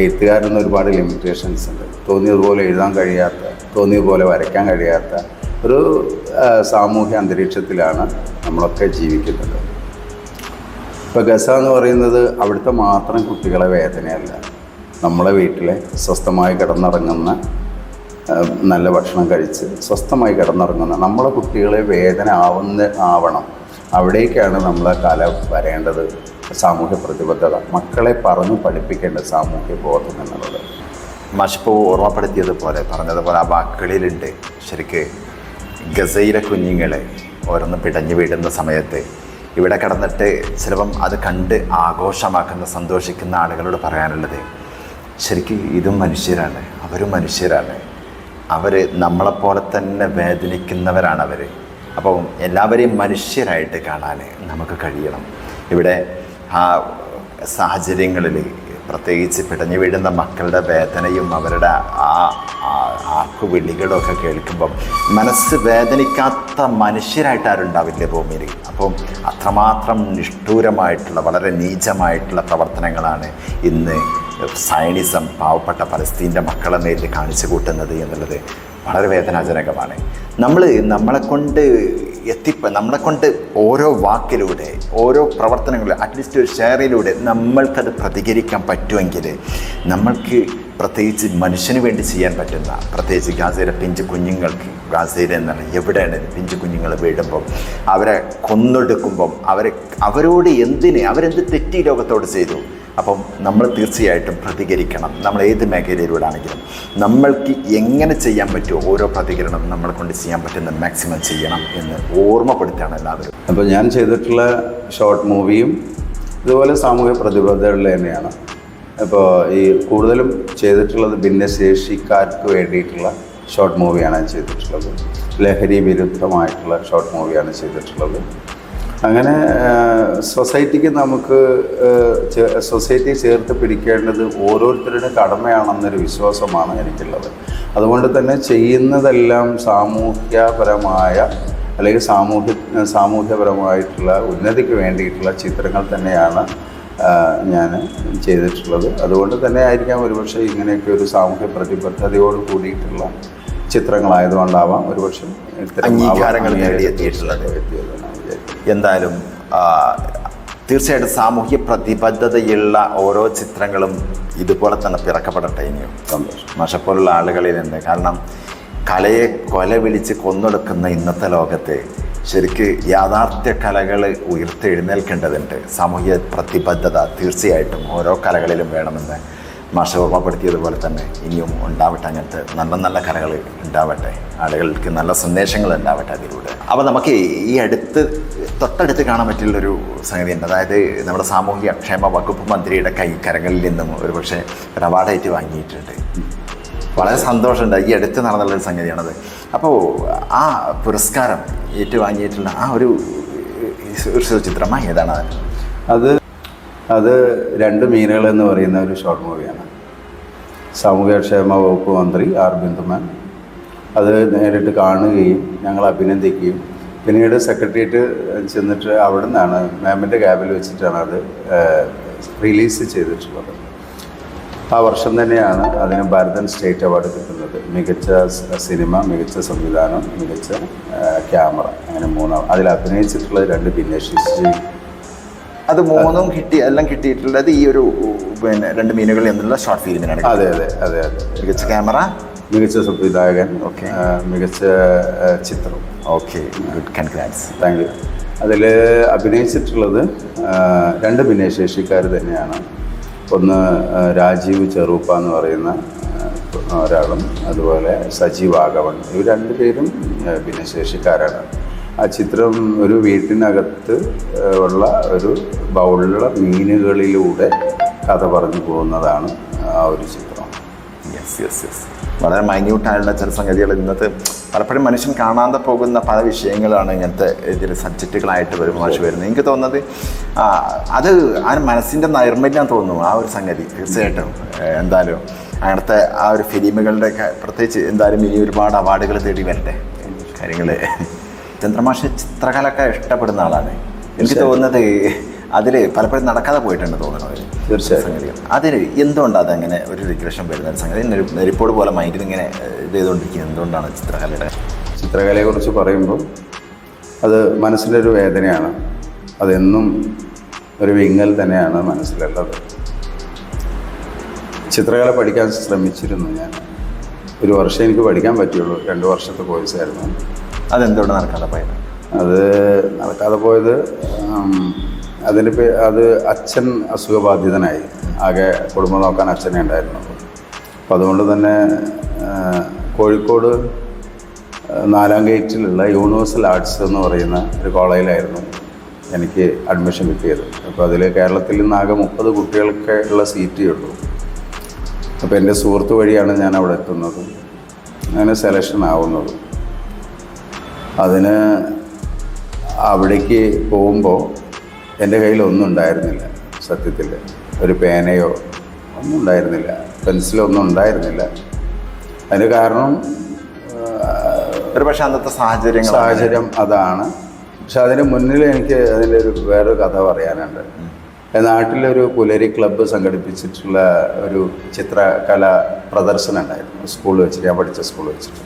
എഴുത്തുകാരനെന്ന് ഒരുപാട് ലിമിറ്റേഷൻസ് ഉണ്ട്. തോന്നിയതുപോലെ എഴുതാൻ കഴിയാത്ത തോന്നിയതുപോലെ വരയ്ക്കാൻ കഴിയാത്ത ഒരു സാമൂഹ്യ അന്തരീക്ഷത്തിലാണ് നമ്മളൊക്കെ ജീവിക്കുന്നത്. ഇപ്പോൾ ഗസ എന്ന് പറയുന്നത് അവിടുത്തെ മാത്രം കുട്ടികളെ വേദനയല്ല. നമ്മളെ വീട്ടിലെ സ്വസ്ഥമായി കിടന്നുറങ്ങുന്ന നല്ല ഭക്ഷണം കഴിച്ച് സ്വസ്ഥമായി കിടന്നുറങ്ങുന്ന നമ്മളെ കുട്ടികളെ വേദന ആവുന്ന ആവണം. അവിടേക്കാണ് നമ്മളെ കല വരേണ്ടത്. സാമൂഹ്യ പ്രതിബദ്ധത. മക്കളെ പറഞ്ഞു പഠിപ്പിക്കേണ്ട സാമൂഹ്യ ബോധം എന്നുള്ളത്. മഷിപ്പോ ഓർമ്മപ്പെടുത്തിയതുപോലെ പറഞ്ഞതുപോലെ ആ വാക്കുകളിലുണ്ട്. ശരിക്ക് ഗസയിലെ കുഞ്ഞുങ്ങളെ ഓരോന്ന് പിടഞ്ഞു വീടുന്ന സമയത്ത് ഇവിടെ കടന്നിട്ട് ചിലപ്പം അത് കണ്ട് ആഘോഷമാക്കുന്ന സന്തോഷിക്കുന്ന ആളുകളോട് പറയാനുള്ളത് ശരിക്കും ഇതും മനുഷ്യരാണ് അവരും മനുഷ്യരാണ്. അവർ നമ്മളെപ്പോലെ തന്നെ വേദനിക്കുന്നവരാണ് അവർ അപ്പോൾ എല്ലാവരെയും മനുഷ്യരായിട്ട് കാണാൻ നമുക്ക് കഴിയണം. ഇവിടെ ആ സാഹചര്യങ്ങളിൽ പ്രത്യേകിച്ച് പിടഞ്ഞു വീഴുന്ന മക്കളുടെ വേദനയും അവരുടെ ആ ആക്കുവിളികളും ഒക്കെ കേൾക്കുമ്പം മനസ്സ് വേദനിക്കാത്ത മനുഷ്യരായിട്ട് ആരുണ്ടാവില്ല ഭൂമിയിൽ? അപ്പം അത്രമാത്രം നിഷ്ഠൂരമായിട്ടുള്ള വളരെ നീചമായിട്ടുള്ള പ്രവർത്തനങ്ങളാണ് ഇന്ന് സയനിസം പാവപ്പെട്ട പലസ്തീന്റെ മക്കളെ മേലിൽ കാണിച്ചു കൂട്ടുന്നത് എന്നുള്ളത് വളരെ വേദനാജനകമാണ്. നമ്മൾ നമ്മളെക്കൊണ്ട് എത്തിപ്പ നമ്മളെ കൊണ്ട് ഓരോ വാക്കിലൂടെ ഓരോ പ്രവർത്തനങ്ങളിലൂടെ അറ്റ്ലീസ്റ്റ് ഒരു ഷെയറിലൂടെ നമ്മൾക്കത് പ്രതികരിക്കാൻ പറ്റുമെങ്കിൽ നമ്മൾക്ക് പ്രത്യേകിച്ച് മനുഷ്യന് വേണ്ടി ചെയ്യാൻ പറ്റുന്ന പ്രത്യേകിച്ച് ഗാസയിലെ പിഞ്ചു കുഞ്ഞുങ്ങൾക്ക് ഗാസയിൽ എന്നാണ് എവിടെയാണ് പിഞ്ചു കുഞ്ഞുങ്ങൾ വീടുമ്പം അവരെ കൊന്നൊടുക്കുമ്പം അവരെ അവരോട് എന്തിനെ അവരെന്ത് തെറ്റി ലോകത്തോട് ചെയ്തു? അപ്പം നമ്മൾ തീർച്ചയായിട്ടും പ്രതികരിക്കണം. നമ്മൾ ഏത് മേഖലയിലൂടാണെങ്കിലും നമ്മൾക്ക് എങ്ങനെ ചെയ്യാൻ പറ്റുമോ ഓരോ പ്രതികരണം നമ്മളെ കൊണ്ട് ചെയ്യാൻ പറ്റുന്ന മാക്സിമം ചെയ്യണം എന്ന് ഓർമ്മപ്പെടുത്തുകയാണ് എല്ലാവരും. അപ്പോൾ ഞാൻ ചെയ്തിട്ടുള്ള ഷോർട്ട് മൂവിയും ഇതുപോലെ സാമൂഹ്യ പ്രതിബദ്ധതകളിൽ തന്നെയാണ്. അപ്പോൾ ഈ കൂടുതലും ചെയ്തിട്ടുള്ളത് ഭിന്നശേഷിക്കാർക്ക് വേണ്ടിയിട്ടുള്ള ഷോർട്ട് മൂവിയാണ് ചെയ്തിട്ടുള്ളത്. ലഹരി വിരുദ്ധമായിട്ടുള്ള ഷോർട്ട് മൂവിയാണ് ചെയ്തിട്ടുള്ളത്. അങ്ങനെ സൊസൈറ്റിക്ക് നമുക്ക് സൊസൈറ്റി ചേർത്ത് പിടിക്കേണ്ടത് ഓരോരുത്തരുടെ കടമയാണെന്നൊരു വിശ്വാസമാണ് എനിക്കുള്ളത്. അതുകൊണ്ട് തന്നെ ചെയ്യുന്നതെല്ലാം സാമൂഹ്യപരമായ അല്ലെങ്കിൽ സാമൂഹ്യ സാമൂഹ്യപരമായിട്ടുള്ള ഉന്നതിക്ക് വേണ്ടിയിട്ടുള്ള ചിത്രങ്ങൾ തന്നെയാണ് ഞാൻ ചെയ്തിട്ടുള്ളത്. അതുകൊണ്ട് തന്നെ ആയിരിക്കാം ഒരുപക്ഷെ ഇങ്ങനെയൊക്കെ ഒരു സാമൂഹ്യ പ്രതിബദ്ധതയോട് കൂടിയിട്ടുള്ള ചിത്രങ്ങളായതുകൊണ്ടാവാം ഒരുപക്ഷെ അംഗീകാരങ്ങൾ അംഗീകാരം നേടിയെത്തിയിട്ടുള്ളത്. എന്തായാലും തീർച്ചയായിട്ടും സാമൂഹ്യ പ്രതിബദ്ധതയുള്ള ഓരോ ചിത്രങ്ങളും ഇതുപോലെ തന്നെ പിറക്കപ്പെടട്ടെ ഇനിയും. മഷപ്പോലുള്ള ആളുകളിൽ നിന്ന് കാരണം കലയെ കൊല വിളിച്ച് കൊന്നൊടുക്കുന്ന ഇന്നത്തെ ലോകത്തെ ശരിക്ക് യാഥാർത്ഥ്യ കലകൾ ഉയർത്തെഴുന്നേൽക്കേണ്ടതുണ്ട്. സാമൂഹ്യ പ്രതിബദ്ധത തീർച്ചയായിട്ടും ഓരോ കലകളിലും വേണമെന്ന് മാഷ ഓർമ്മപ്പെടുത്തിയതുപോലെ തന്നെ ഇനിയും ഉണ്ടാവട്ടെ. അങ്ങനത്തെ നല്ല നല്ല കലകൾ ഉണ്ടാവട്ടെ. ആളുകൾക്ക് നല്ല സന്ദേശങ്ങൾ ഉണ്ടാവട്ടെ അതിലൂടെ. അപ്പോൾ നമുക്ക് ഈ അടുത്ത് തൊട്ടടുത്ത് കാണാൻ പറ്റുള്ളൊരു സംഗതിയുണ്ട് അതായത് നമ്മുടെ സാമൂഹ്യ ക്ഷേമ വകുപ്പ് മന്ത്രിയുടെ കൈ കരങ്ങളിൽ നിന്നും ഒരു അവാർഡായിട്ട് വാങ്ങിയിട്ടുണ്ട്. വളരെ സന്തോഷമുണ്ട്. ഈ അടുത്ത് നടന്നുള്ളൊരു സംഗതിയാണത്. അപ്പോൾ ആ പുരസ്കാരം ഏറ്റുവാങ്ങിയിട്ടുള്ള ആ ഒരു ചിത്രമാണ് ചിത്രമാ ഏതാണ് അത് അത് രണ്ട് മീനുകൾ എന്ന് പറയുന്ന ഒരു ഷോർട്ട് മൂവിയാണ് സാമൂഹ്യക്ഷേമ വകുപ്പ് മന്ത്രി ആർ ബിന്ദുമാൻ. അത് നേരിട്ട് കാണുകയും ഞങ്ങൾ അഭിനന്ദിക്കുകയും പിന്നീട് സെക്രട്ടേറിയറ്റ് ചെന്നിട്ട് അവിടെ നിന്നാണ് മാമിന്റെ ക്യാബിൽ വെച്ചിട്ടാണ് അത് റിലീസ് ചെയ്തിട്ടുള്ളത്. ആ വർഷം തന്നെയാണ് അതിന് ഭാരതൻ സ്റ്റേറ്റ് അവാർഡ് കിട്ടുന്നത്. മികച്ച സിനിമ മികച്ച സംവിധാനം മികച്ച ക്യാമറ. അങ്ങനെ മൂന്നാം അതിൽ അഭിനയിച്ചിട്ടുള്ളത് രണ്ട് ഭിന്നശേഷി അത് മൂന്നും കിട്ടി എല്ലാം കിട്ടിയിട്ടുള്ളത് ഈ ഒരു പിന്നെ രണ്ട് മീനുകൾ എന്നുള്ള ഷോർട്ട് ഫിലിമിനാണ് അതെ അതെ അതെ അതെ. മികച്ച ക്യാമറ. മികച്ച സംവിധായകൻ ഓക്കെ. മികച്ച ചിത്രം. Okay good. Congrats thank you അതിൽ അഭിനയിച്ചിട്ടുള്ളത് രണ്ട് ഭിന്നശേഷിക്കാർ തന്നെയാണ്. ഒന്ന് രാജീവ് ചെറുപ്പ എന്ന് പറയുന്ന ഒരാളും അതുപോലെ സജീവ് ആഗവൺ ഇവർ രണ്ടുപേരും പേരും ഭിന്നശേഷിക്കാരാണ്. ആ ചിത്രം ഒരു വീട്ടിനകത്ത് ഉള്ള ഒരു ബൗളിലുള്ള മീനുകളിലൂടെ കഥ പറഞ്ഞു പോകുന്നതാണ് ആ ഒരു ചിത്രം. യെസ് യെസ് യെസ് വളരെ മൈന്യൂട്ടായുള്ള ചില സംഗതികൾ ഇന്നത്തെ പലപ്പോഴും മനുഷ്യൻ കാണാതെ പോകുന്ന പല വിഷയങ്ങളാണ് ഇങ്ങനത്തെ ഇതിൽ സബ്ജക്റ്റുകളായിട്ട് വരും മാഷ് വരുന്നത്. എനിക്ക് തോന്നുന്നത് അത് ആ മനസ്സിന്റെ നൈർമല്യം തോന്നുന്നു ആ ഒരു സംഗതി തീർച്ചയായിട്ടും. എന്തായാലും അങ്ങനത്തെ ആ ഒരു ഫിലിമുകളുടെ പ്രത്യേകിച്ച് എന്തായാലും ഇനി ഒരുപാട് അവാർഡുകൾ തേടി വരട്ടെ. കാര്യങ്ങൾ ചന്ദ്രമാഷ ചിത്രകലൊക്കെ ഇഷ്ടപ്പെടുന്ന ആളാണ്. എനിക്ക് തോന്നുന്നത് അതിൽ പലപ്പോഴും നടക്കാതെ പോയിട്ടുണ്ട് തോന്നുന്നു തീർച്ചയായും. സംഗതികൾ അതിൽ എന്തുകൊണ്ടാണ് അങ്ങനെ ഒരു റിഗ്രഷൻ വരുന്ന സംഗതി നെരി- നെരിപ്പോട് പോലെ മൈൻഡിൽ ഇങ്ങനെ ഇത് ചെയ്തുകൊണ്ടിരിക്കുന്നത്. എന്തുകൊണ്ടാണ് ചിത്രകലയുടെ? ചിത്രകലയെക്കുറിച്ച് പറയുമ്പോൾ അത് മനസ്സിന്റെ ഒരു വേദനയാണ്. അതെന്നും ഒരു വിങ്ങൽ തന്നെയാണ് മനസ്സിലുള്ളത്. ചിത്രകല പഠിക്കാൻ ശ്രമിച്ചിരുന്നു ഞാൻ. ഒരു വർഷം എനിക്ക് പഠിക്കാൻ പറ്റുള്ളൂ രണ്ട് വർഷത്തെ കോഴ്സായിരുന്നു അതെന്തുകൊണ്ട് നടക്കാതെ പോയത്? അത് നടക്കാതെ പോയത് പേ അത് അച്ഛൻ അസുഖബാധിതനായി. ആകെ കുടുംബം നോക്കാൻ അച്ഛനെ ഉണ്ടായിരുന്നു. അപ്പോൾ അതുകൊണ്ട് തന്നെ കോഴിക്കോട് നാലാം ഗേറ്റിലുള്ള യൂണിവേഴ്സൽ ആർട്സ് എന്ന് പറയുന്ന ഒരു കോളേജിലായിരുന്നു എനിക്ക് അഡ്മിഷൻ കിട്ടിയത്. അപ്പോൾ അതിൽ കേരളത്തിൽ നിന്ന് ആകെ മുപ്പത് കുട്ടികൾക്ക് ഉള്ള സീറ്റേ ഉള്ളൂ. അപ്പോൾ എന്റെ സുഹൃത്ത് വഴിയാണ് ഞാൻ അവിടെ എത്തുന്നത്. അങ്ങനെ സെലക്ഷൻ ആവുന്നത്. അതിന് അവിടേക്ക് പോകുമ്പോൾ എന്റെ കയ്യിൽ ഒന്നും ഉണ്ടായിരുന്നില്ല സത്യത്തിൽ. ഒരു പേനയോ ഒന്നും ഉണ്ടായിരുന്നില്ല. പെൻസിലോ ഒന്നും ഉണ്ടായിരുന്നില്ല. അതിന് കാരണം ഒരു പക്ഷേ അന്നത്തെ സാഹചര്യം സാഹചര്യം അതാണ്. പക്ഷെ അതിന് മുന്നിൽ എനിക്ക് അതിന്റെ ഒരു വേറൊരു കഥ പറയാനുണ്ട്. നാട്ടിലൊരു പുലരി ക്ലബ്ബ് സംഘടിപ്പിച്ചിട്ടുള്ള ഒരു ചിത്രകല പ്രദർശനം ഉണ്ടായിരുന്നു. സ്കൂളിൽ വെച്ചിട്ട് ഞാൻ പഠിച്ച സ്കൂളിൽ വെച്ചിട്ട്.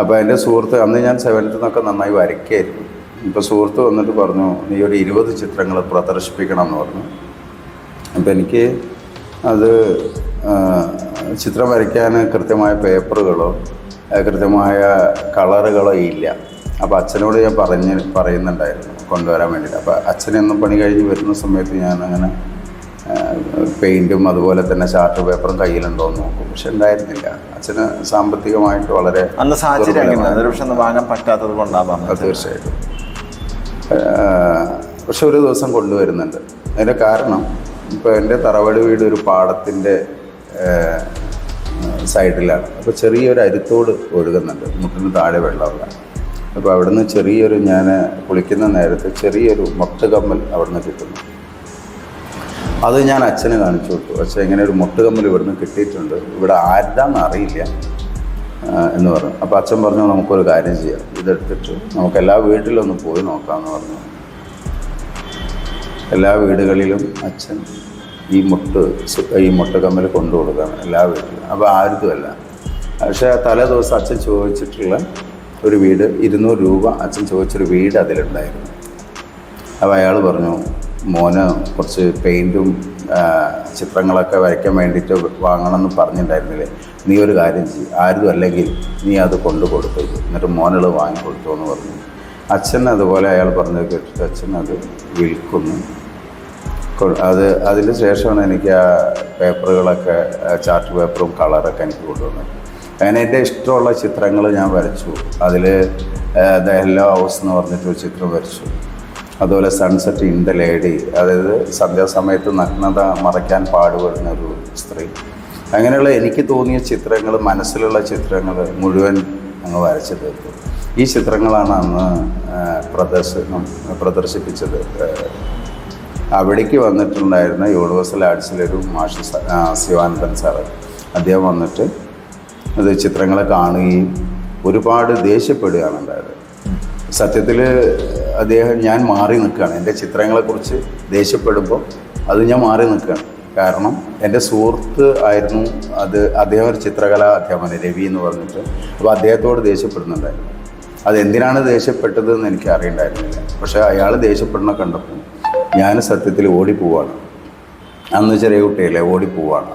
അപ്പോൾ എന്റെ സുഹൃത്ത് അന്ന് ഞാൻ സെവൻത്തിൽ നിന്നൊക്കെ നന്നായി വരയ്ക്കായിരുന്നു. ഇപ്പോൾ സുഹൃത്ത് വന്നിട്ട് പറഞ്ഞു നീ ഒരു ഇരുപത് ചിത്രങ്ങൾ പ്രദർശിപ്പിക്കണം എന്ന് പറഞ്ഞു. അപ്പോൾ എനിക്ക് അത് ചിത്രം വരയ്ക്കാൻ കൃത്യമായ പേപ്പറുകളോ കൃത്യമായ കളറുകളോ ഇല്ല. അപ്പോൾ അച്ഛനോട് ഞാൻ പറഞ്ഞ് പറയുന്നുണ്ടായിരുന്നു കൊണ്ടുവരാൻ വേണ്ടിയിട്ട്. അപ്പോൾ അച്ഛനെന്നും പണി കഴിഞ്ഞ് വരുന്ന സമയത്ത് ഞാൻ അങ്ങനെ പെയിന്റും അതുപോലെ തന്നെ ചാർട്ട് പേപ്പറും കയ്യിലുണ്ടോ എന്ന് നോക്കും. പക്ഷെ ഉണ്ടായിരുന്നില്ല. അച്ഛന് സാമ്പത്തികമായിട്ട് വളരെ അന്ന് സാഹചര്യം തീർച്ചയായിട്ടും. പക്ഷെ ഒരു ദിവസം കൊണ്ടുവരുന്നുണ്ട്. അതിന്റെ കാരണം ഇപ്പോൾ എന്റെ തറവാട് വീട് ഒരു പാടത്തിന്റെ സൈഡിലാണ്. അപ്പോൾ ചെറിയൊരു അരുത്തോട് ഒഴുകുന്നുണ്ട്. മുട്ടിന് താഴെ വെള്ളമുള്ള അപ്പോൾ അവിടുന്ന് ചെറിയൊരു ഞാൻ കുളിക്കുന്ന നേരത്ത് ചെറിയൊരു മൊട്ടുകമ്മൽ അവിടുന്ന് കിട്ടുന്നു. അത് ഞാൻ അച്ഛന് കാണിച്ചു കൊടുത്തു. അച്ഛൻ ഇങ്ങനെ ഒരു മൊട്ടുകമ്മൽ ഇവിടുന്ന് കിട്ടിയിട്ടുണ്ട്. ഇവിടെ ആരുതാന്ന് അറിയില്ല. എന്ന് പറഞ്ഞു. അപ്പോൾ അച്ഛൻ പറഞ്ഞു നമുക്കൊരു കാര്യം ചെയ്യാം. ഇതെടുത്തിട്ട് നമുക്ക് എല്ലാ വീട്ടിലൊന്ന് പോയി നോക്കാമെന്ന് പറഞ്ഞു. എല്ലാ വീടുകളിലും അച്ഛൻ ഈ മുട്ട് ഈ മുട്ടുകമ്മൽ കൊണ്ടു കൊടുക്കാം എല്ലാ വീട്ടിലും. അപ്പോൾ ആർക്കുമല്ല പക്ഷേ തലേ ദിവസം അച്ഛൻ ചോദിച്ചിട്ടുള്ള ഒരു വീട് ഇരുന്നൂറ് രൂപ അച്ഛൻ ചോദിച്ചൊരു വീട് അതിലുണ്ടായിരുന്നു. അപ്പോൾ അയാൾ പറഞ്ഞു മോന് കുറച്ച് പെയിന്റും ചിത്രങ്ങളൊക്കെ വരയ്ക്കാൻ വേണ്ടിയിട്ട് വാങ്ങണം എന്ന് പറഞ്ഞിട്ടുണ്ടായിരുന്നില്ലേ? നീ ഒരു കാര്യം ചെയ്യും. ആരും അല്ലെങ്കിൽ നീ അത് കൊണ്ടു കൊടുത്തേക്ക് എന്നിട്ട് മോനുകൾ വാങ്ങിക്കൊടുത്തു എന്ന് പറഞ്ഞു. അച്ഛൻ അതുപോലെ അയാൾ പറഞ്ഞത് കേട്ടിട്ട് അച്ഛൻ അത് വിൽക്കുന്നു. അത് അതിന് ശേഷമാണ് എനിക്ക് ആ പേപ്പറുകളൊക്കെ ചാർട്ട് പേപ്പറും കളറൊക്കെ എനിക്ക് കൊണ്ടുവന്നത്. അങ്ങനെ എന്റെ ഇഷ്ടമുള്ള ചിത്രങ്ങൾ ഞാൻ വരച്ചു. അതിൽ ദ ഹെല്ലോ ഹൗസ് എന്ന് പറഞ്ഞിട്ട് ഒരു ചിത്രം വരച്ചു. അതുപോലെ സൺസെറ്റ് ഇൻ ദ ലേഡി. അതായത് സന്ധ്യാസമയത്ത് നഗ്നത മറയ്ക്കാൻ പാടുപെടുന്ന ഒരു സ്ത്രീ. അങ്ങനെയുള്ള എനിക്ക് തോന്നിയ ചിത്രങ്ങൾ മനസ്സിലുള്ള ചിത്രങ്ങൾ മുഴുവൻ അങ്ങ് വരച്ചു തീർത്തു. ഈ ചിത്രങ്ങളാണ് അന്ന് പ്രദർശനം പ്രദർശിപ്പിച്ചത്. അവിടേക്ക് വന്നിട്ടുണ്ടായിരുന്ന യൂണിവേഴ്സൽ ആർട്സിലൊരു മാഷ് ശിവാനന്ദൻ സാറ് അദ്ദേഹം വന്നിട്ട് അത് ചിത്രങ്ങളെ കാണുകയും ഒരുപാട് ദേഷ്യപ്പെടുകയാണ് ഉണ്ടായത്. സത്യത്തിൽ അദ്ദേഹം ഞാൻ മാറി നിൽക്കുകയാണ്. എന്റെ ചിത്രങ്ങളെക്കുറിച്ച് ദേഷ്യപ്പെടുമ്പോൾ അത് ഞാൻ മാറി നിൽക്കുകയാണ്. കാരണം എന്റെ സുഹൃത്ത് ആയിരുന്നു അത് അദ്ദേഹം ഒരു ചിത്രകലാ അധ്യാപകൻ രവി എന്ന് പറഞ്ഞിട്ട്. അപ്പോൾ അദ്ദേഹത്തോട് ദേഷ്യപ്പെടുന്നുണ്ടായിരുന്നു അതെന്തിനാണ് ദേഷ്യപ്പെട്ടത് എന്ന് എനിക്ക് അറിയണ്ടായിരുന്നില്ല. പക്ഷേ അയാൾ ദേഷ്യപ്പെടുന്ന കണ്ടപ്പോൾ ഞാൻ സത്യത്തിൽ ഓടിപ്പോവാണ്. അന്ന് ചെറിയ കുട്ടിയല്ലേ ഓടിപ്പോവാണ്.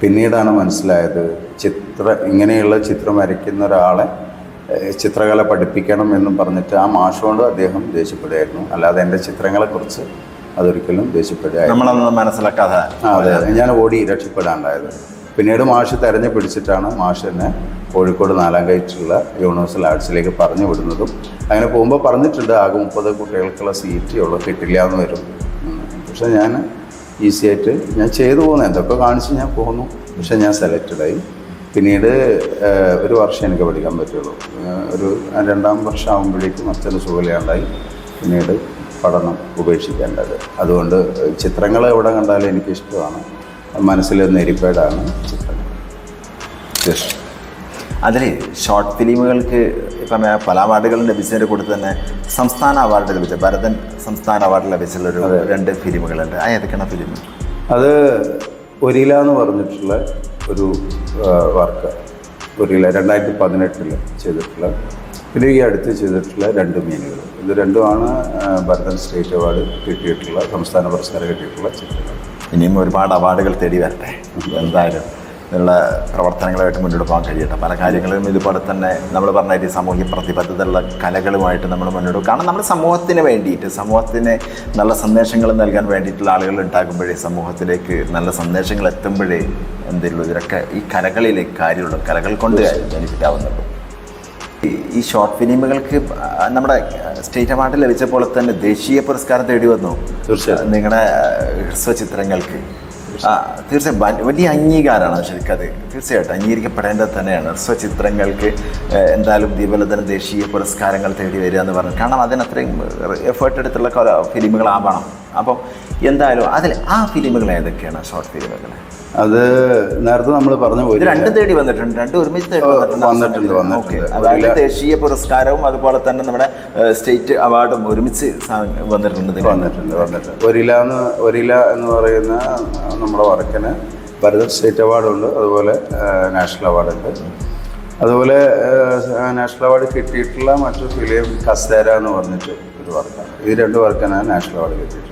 പിന്നീടാണ് മനസ്സിലായത് ചിത്ര ഇങ്ങനെയുള്ള ചിത്രം വരയ്ക്കുന്ന ഒരാളെ ചിത്രകല പഠിപ്പിക്കണം എന്നും പറഞ്ഞിട്ട് ആ മാഷോട് അദ്ദേഹം ദേഷ്യപ്പെടുകയായിരുന്നു. അല്ലാതെ എന്റെ ചിത്രങ്ങളെക്കുറിച്ച് അതൊരിക്കലും ദേഷ്യപ്പെടുക നമ്മളൊന്നും മനസ്സിലാക്കാതെ. അതെ അതെ. ഞാൻ ഓടി രക്ഷപ്പെടാണ്ടായത് പിന്നീട് മാഷ് തെരഞ്ഞു പിടിച്ചിട്ടാണ് മാഷ് എന്നെ കോഴിക്കോട് നാലാം കയറ്റുള്ള യൂണിവേഴ്സൽ ആർട്സിലേക്ക് പറഞ്ഞു വിടുന്നതും. അങ്ങനെ പോകുമ്പോൾ പറഞ്ഞിട്ടുണ്ട് ആകെ മുപ്പത് കുട്ടികൾക്കുള്ള സീറ്റ് ഉള്ളൂ കിട്ടില്ല എന്ന് വരും. പക്ഷെ ഞാൻ ഈസി ആയിട്ട് ഞാൻ ചെയ്തു പോകുന്നു എന്തൊക്കെ കാണിച്ച് ഞാൻ പോകുന്നു പക്ഷെ ഞാൻ സെലക്റ്റഡായി പിന്നീട് ഒരു വർഷം എനിക്ക് പഠിക്കാൻ പറ്റുള്ളൂ. ഒരു രണ്ടാം വർഷം ആകുമ്പോഴേക്കും അച്ഛന് സുഖമില്ലാണ്ടായി. പിന്നീട് പഠനം ഉപേക്ഷിക്കേണ്ടത്. അതുകൊണ്ട് ചിത്രങ്ങൾ എവിടെ കണ്ടാലും എനിക്കിഷ്ടമാണ് മനസ്സിൽ നെരിപ്പേടാണ് ചിത്രങ്ങൾ. അതിൽ ഷോർട്ട് ഫിലിമുകൾക്ക് ഇപ്പം പല അവാർഡുകളും ലഭിച്ചതിന്റെ കൂടെ തന്നെ സംസ്ഥാന അവാർഡ് ലഭിച്ച. ഭരതൻ സംസ്ഥാന അവാർഡ് ലഭിച്ചുള്ളൊരു രണ്ട് ഫിലിമുകളുണ്ട് ആ ഏതൊക്കെയാണ് ഫിലിം അത് ഒരില എന്ന് പറഞ്ഞിട്ടുള്ള ഒരു വർക്ക് ഒരില രണ്ടായിരത്തി പതിനെട്ടിൽ ചെയ്തിട്ടുള്ള പിന്നെ ഈ അടുത്ത് ചെയ്തിട്ടുള്ള രണ്ട് മീനുകൾ. ഇത് രണ്ടുമാണ് ഭരതൻ സ്റ്റേറ്റ് അവാർഡ് കിട്ടിയിട്ടുള്ള സംസ്ഥാന പുരസ്കാരം കിട്ടിയിട്ടുള്ള ചിത്രങ്ങൾ. ഇനിയും ഒരുപാട് അവാർഡുകൾ തേടി വരട്ടെ. എന്തായാലും ഇതിനുള്ള പ്രവർത്തനങ്ങളായിട്ട് മുന്നോട്ട് പോകാൻ കഴിയട്ടെ. പല കാര്യങ്ങളും ഇതുപോലെ തന്നെ നമ്മൾ പറഞ്ഞ ഈ സാമൂഹ്യ പ്രതിബദ്ധതയുള്ള കലകളുമായിട്ട് നമ്മൾ മുന്നോട്ട് പോകും. കാരണം നമ്മുടെ സമൂഹത്തിന് വേണ്ടിയിട്ട് സമൂഹത്തിന് നല്ല സന്ദേശങ്ങൾ നൽകാൻ വേണ്ടിയിട്ടുള്ള ആളുകൾ ഉണ്ടാകുമ്പോഴേ സമൂഹത്തിലേക്ക് നല്ല സന്ദേശങ്ങൾ എത്തുമ്പോഴേ എന്തെങ്കിലും ഇതിലൊക്കെ ഈ കലകളിലേക്ക് കാര്യമുള്ളൂ കലകൾ കൊണ്ട് ബെനിഫിറ്റ് ആവുന്നുള്ളൂ ഈ- ഷോർട്ട് ഫിലിമുകൾക്ക് നമ്മുടെ സ്റ്റേറ്റ് അവാർഡ് ലഭിച്ച പോലെ തന്നെ ദേശീയ പുരസ്കാരം തേടി വന്നു. തീർച്ചയായും. നിങ്ങളുടെ ഹ്രസ്വചിത്രങ്ങൾക്ക്. തീർച്ചയായും വലിയ അംഗീകാരമാണ് ശരിക്കും അത്. തീർച്ചയായിട്ടും അംഗീകരിക്കപ്പെടേണ്ടത് തന്നെയാണ്. ഹ്രസ്വചിത്രങ്ങൾക്ക് എന്തായാലും ദീപലതന ദേശീയ പുരസ്കാരങ്ങൾ തേടി വരിക എന്ന് പറഞ്ഞു കാരണം അതിനത്രയും എഫേർട്ട് എടുത്തുള്ള ഫിലിമുകളാവണം അപ്പം എന്തായാലും അതിൽ ആ ഫിലിമുകൾ ഏതൊക്കെയാണ് ഷോർട്ട് ഫിലിമുകൾ അത് നേരത്തെ നമ്മൾ പറഞ്ഞു പോയി രണ്ട് തേടി വന്നിട്ടുണ്ട് രണ്ട് ഒരുമിച്ച് തേടി വന്നിട്ടുണ്ട്. വന്നിട്ടുണ്ട്. അതായത് ദേശീയ പുരസ്കാരവും അതുപോലെ തന്നെ നമ്മുടെ സ്റ്റേറ്റ് അവാർഡും ഒരുമിച്ച് വന്നിട്ടുണ്ട് വന്നിട്ടുണ്ട് വന്നിട്ടുണ്ട്. ഒരില എന്ന് ഒരില എന്ന് പറയുന്ന നമ്മുടെ വർക്കിന് ഭരത സ്റ്റേറ്റ് അവാർഡുണ്ട് അതുപോലെ നാഷണൽ അവാർഡുണ്ട്. അതുപോലെ നാഷണൽ അവാർഡ് കിട്ടിയിട്ടുള്ള മറ്റൊരു ഫിലിം കസേര എന്ന് പറഞ്ഞിട്ട് ഒരു വർക്കാണ്. ഈ രണ്ട് വർക്കാണ് നാഷണൽ അവാർഡ് കിട്ടിയിട്ടുള്ളത്.